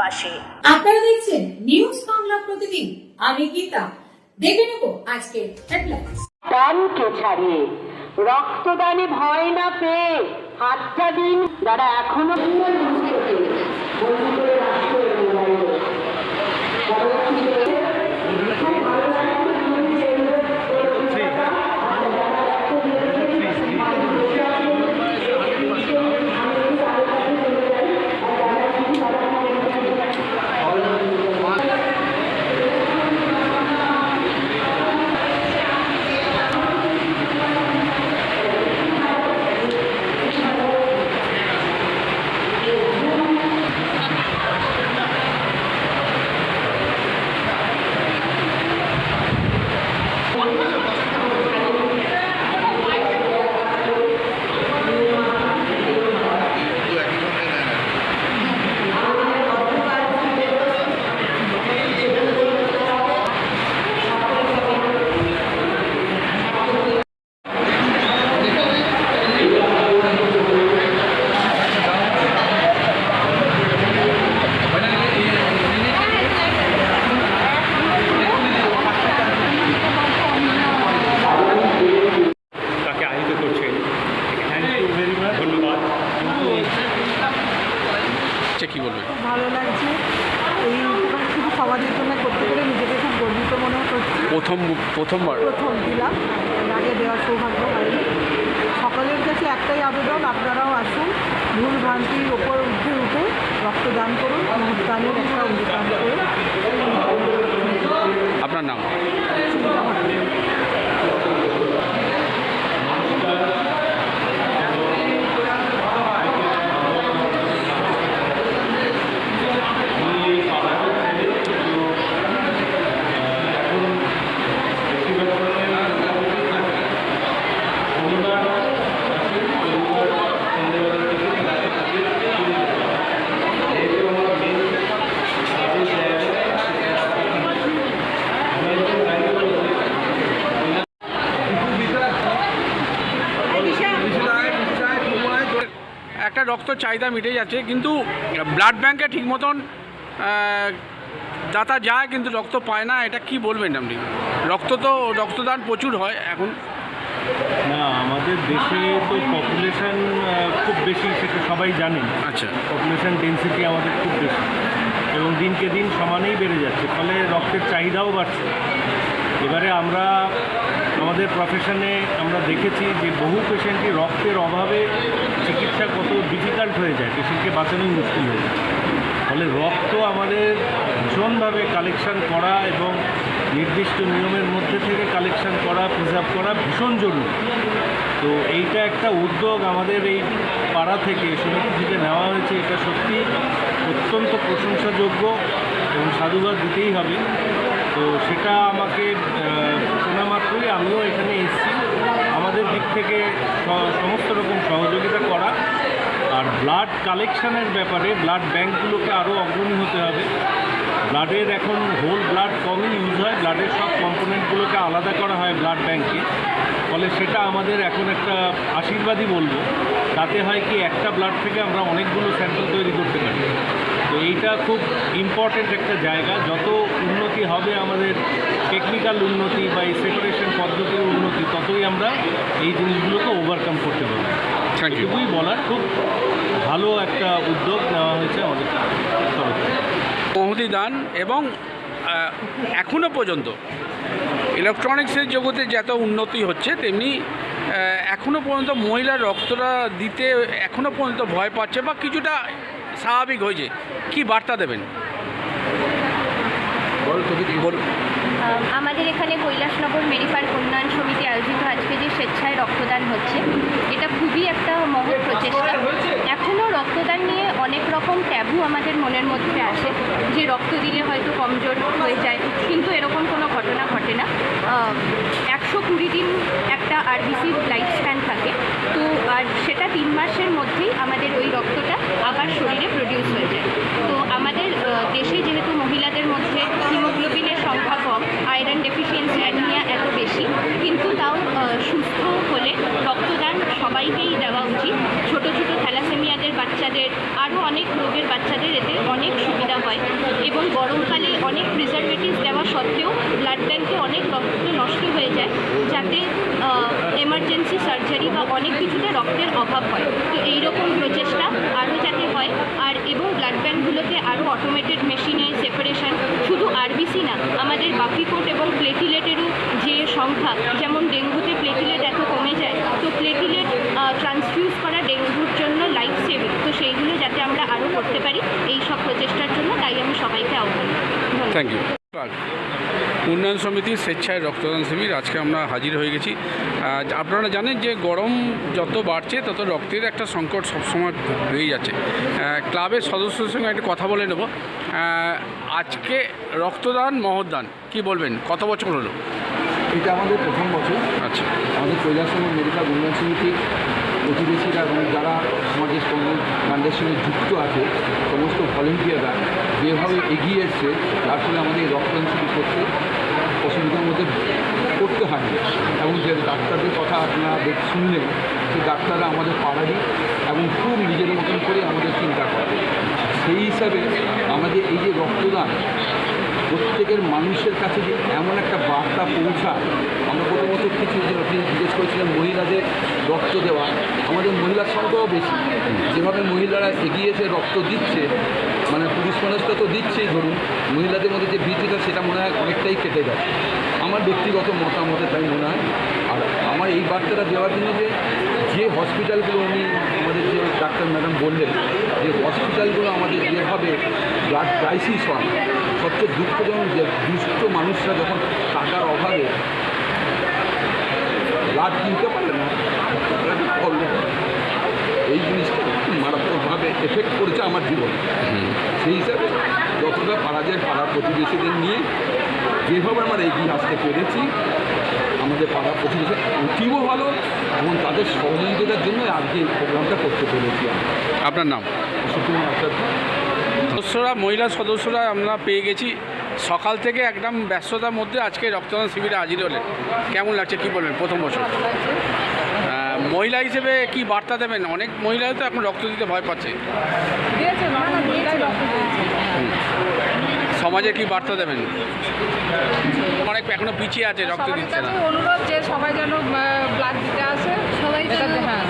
পাশে। আপনারা দেখছেন নিউজ বাংলা প্রতিদিন। আমি গীতা। দেখে নেব আজকে হেডলাইন্স দানকে ছাড়িয়ে। রক্তদানে ভয় না পেয়ে হাতটা দিন যারা এখনও তাকে আহিত করছেন থ্যাংক ইউ ভেরি মাচ ধন্যবাদ আচ্ছা কী বলবেন খুব ভালো লাগছে এই উপকার শুধু সমাজের জন্য করতে পেরে নিজেকে খুব গর্বিত মনে করছি প্রথম, প্রথমবার? প্রথম দিলাম। আগে দেওয়ার সৌভাগ্য হয়নি। সকলের কাছে একটাই আবেদন, আপনারাও আসুন। ভুল ভ্রান্তির ওপর উঠে উঠে রক্তদান করুন দানের একটা অঙ্গীকার করুন। চাহিদা মিটে যাচ্ছে কিন্তু ব্লাড ব্যাংকে ঠিক মতন দাতা যায় কিন্তু রক্ত পায় না এটা কি বলবেন আপনি? রক্ত তো রক্তদান প্রচুর হয় এখন। না আমাদের দেশে তো পপুলেশন খুব বেশি সেটা সবাই জানেন আচ্ছা। পপুলেশন ডেন্সিটি আমাদের খুব বেশি। এবং দিনকে দিন সমানেই বেড়ে যাচ্ছে ফলে রক্তের চাহিদাও বাড়ছে। এবারে আমরা আমাদের প্রফেশনে আমরা দেখেছি যে বহু পেশেন্টই রক্তের অভাবে চিকিৎসা কত ডিফিকাল্ট হয়ে যায়, পেশেন্টকে বাঁচানোই মুশকিল হয়ে যায়। ফলে রক্ত আমাদের ভীষণভাবে কালেকশান করা এবং নির্দিষ্ট নিয়মের মধ্যে থেকে কালেকশান করা প্রিজার্ভ করা ভীষণ জরুরি। তো এইটা একটা উদ্যোগ আমাদের এই পাড়া থেকে সমিতি নেওয়া হয়েছে, এটা সত্যি অত্যন্ত প্রশংসাযোগ্য এবং সাধুবাদ দিতেই হবে। তো সেটা আমাকে থেকে সমস্ত রকম সহযোগিতা করা আর ব্লাড কালেকশানের ব্যাপারে ব্লাড ব্যাঙ্কগুলোকে আরও অগ্রণী হতে হবে। ব্লাডের এখন হোল ব্লাড কমই ইউজ হয় ব্লাডের সব কম্পোনেন্টগুলোকে আলাদা করা হয় ব্লাড ব্যাঙ্কে ফলে সেটা আমাদের এখন একটা আশীর্বাদই বলব, তাতে হয় কি একটা ব্লাড থেকে আমরা অনেকগুলো স্যাম্পল তৈরি করতে পারি। তো এইটা খুব ইম্পর্টেন্ট একটা জায়গা, যত উন্নতি হবে আমাদের টেকনিক্যাল উন্নতি বা এই সেপারেশন পদ্ধতির উন্নতি ততই আমরা এই জিনিসগুলোকে ওভারকাম করতে পারব। থ্যাংক ইউ এটুকুই বলার খুব ভালো একটা উদ্যোগ নেওয়া হয়েছে আমাদের তরফ থেকে। দান এবং আহ, এখনও পর্যন্ত ইলেকট্রনিক্সের জগতে যত উন্নতি হচ্ছে তেমনি আহ, এখনও পর্যন্ত মহিলার রক্তটা দিতে এখনও পর্যন্ত ভয় পাচ্ছে বা কিছুটা স্বাভাবিক হয়েছে। কি বার্তা দেবেন? বলুন আহ, আমাদের এখানে কৈলাসনগর মেরিফার উন্নয়ন সমিতি আয়োজিত আজকে যে স্বেচ্ছায় রক্তদান হচ্ছে, এটা খুবই একটা মহৎ প্রচেষ্টা। এখনও রক্তদান নিয়ে অনেক রকম ট্যাবু আমাদের মনের মধ্যে আসে যে রক্ত দিলে হয়তো কমজোর হয়ে যায়, কিন্তু এরকম কোনো ঘটনা ঘটে না। একশো কুড়ি দিন একটা আরবিসি লাইফ স্প্যান থাকে, তো আর সেটা তিন মাসের মধ্যেই আমাদের ওই রক্তটা আবার শরীরে প্রডিউস হয়ে যায়। তো আমাদের দেশে যেহেতু মহিলাদের মধ্যে আয়রন ডেফিসিয়েন্সি অ্যানিমিয়া এত বেশি, কিন্তু তাও সুস্থ হলে রক্তদান সবাইকেই দেওয়া উচিত। ছোট ছোট থ্যালাসেমিয়াদের বাচ্চাদের আরও অনেক রোগের বাচ্চাদের এতে অনেক সুবিধা হয়। এবং গরমকালে অনেক প্রিজারভেটিভস দেওয়া সত্ত্বেও ব্লাড ব্যাঙ্কে অনেক রক্ত নষ্ট হয়ে যায়, যাতে এমার্জেন্সি সার্জারি বা অনেক কিছুতে রক্তের অভাব হয়। তো এই রকম প্রচেষ্টা আরও যাতে হয়, আর এবং ব্লাড ব্যাঙ্কগুলোতে আরও অটোমেটেড মেশিনে সেপারেশন শুধু আরবিসি না, আমাদের বাকিকোট এবং প্লেটিলেটেরও যে সংখ্যা, যেমন ডেঙ্গুতে প্লেটিলেট এত কমে যায়, তো প্লেটিলেট ট্রান্সফিউজ করা ডেঙ্গুর জন্য লাইফ সেভিং তো সেইগুলো যাতে আমরা আরও করতে পারি এই সব প্রচেষ্টার জন্য, তাই আমি সবাইকে আহ্বান থ্যাংক ইউ উন্নয়ন সমিতির স্বেচ্ছায় রক্তদান শিবির, আজকে আমরা হাজির হয়ে গেছি। আপনারা জানেন যে গরম যত বাড়ছে, তত রক্তের একটা সংকট সবসময় হয়ে যাচ্ছে। ক্লাবের সদস্যদের সঙ্গে একটা কথা বলে নেব। আজকে রক্তদান, মহদান, কি বলবেন? কত বছর হলো? এটা আমাদের প্রথম বছর। আচ্ছা। আমাদের কৈলাসঙ্গ মেডিকেল উন্নয়ন সমিতির প্রতিবেশীরা এবং যারা সমাজের গান্ডের সঙ্গে যুক্ত আছে সমস্ত ভলেন্টিয়াররা যেভাবে এগিয়ে এসছে তার ফলে আমাদের এই রক্তদান শিবির করতে অসুবিধার মধ্যে করতে হয়নি। এবং যে ডাক্তারদের কথা আপনারা শুনলেন সেই ডাক্তাররা আমাদের পাড়ারই এবং খুব নিজের মতন করে আমাদের চিন্তা করে। সেই হিসাবে আমাদের এই যে রক্তদান প্রত্যেকের মানুষের কাছে যে এমন একটা বার্তা পৌঁছায়, আমরা প্রথমত কিছু আপনি জিজ্ঞেস করেছিলেন মহিলাদের রক্ত দেওয়া, আমাদের মহিলার সংখ্যাও বেশি। যেভাবে মহিলারা এগিয়েছে রক্ত দিচ্ছে মানে পুরুষ মানুষটা তো দিচ্ছেই ধরুন, মহিলাদের মধ্যে যে ভীতিটা সেটা মনে হয় অনেকটাই কেটে গেছে। আমার ব্যক্তিগত মতামতে তাই মনে হয়। আর আমার এই বার্তাটা দেওয়ার জন্য যে যে হসপিটালগুলো উনি আমাদের যে ডাক্তার ম্যাডাম বললেন, যে হসপিটালগুলো আমাদের যেভাবে ব্লাড ক্রাইসিস হয় সবচেয়ে দুঃখজনক যে দুষ্ট মানুষরা যখন টাকার অভাবে ব্লাড কিনতে পারে না এই জিনিসটা খুব মারাত্মকভাবে এফেক্ট করেছে আমার জীবন। সেই হিসাবে যতটা পারা যায় পাড়ার প্রতিবেশীদের নিয়ে যেভাবে আমরা এগিয়ে আসতে পেরেছি আমাদের পাড়া প্রতিবেশী উঠিও ভালো এবং তাদের সহযোগিতার জন্য আজকে এই প্রোগ্রামটা করতে পেরেছি আপনার নাম? সুকুমার আচার্য। সদস্যরা মহিলা সদস্যরা আমরা পেয়ে গেছি। সকাল থেকে একদম ব্যস্ততার মধ্যে আজকে রক্তদান শিবিরে হাজির হলেন। কেমন লাগছে কি বলবেন প্রথম বছর? মহিলা হিসেবে কি বার্তা দেবেন? অনেক মহিলাই তো এখন রক্ত দিতে ভয় পাচ্ছে। সমাজে কি বার্তা দেবেন? অনেক এখনও পিছিয়ে আছে রক্ত দিচ্ছে না। অনুরোধ যে সবাই যেন ব্লাড দিতে আসে। সবাই হ্যাঁ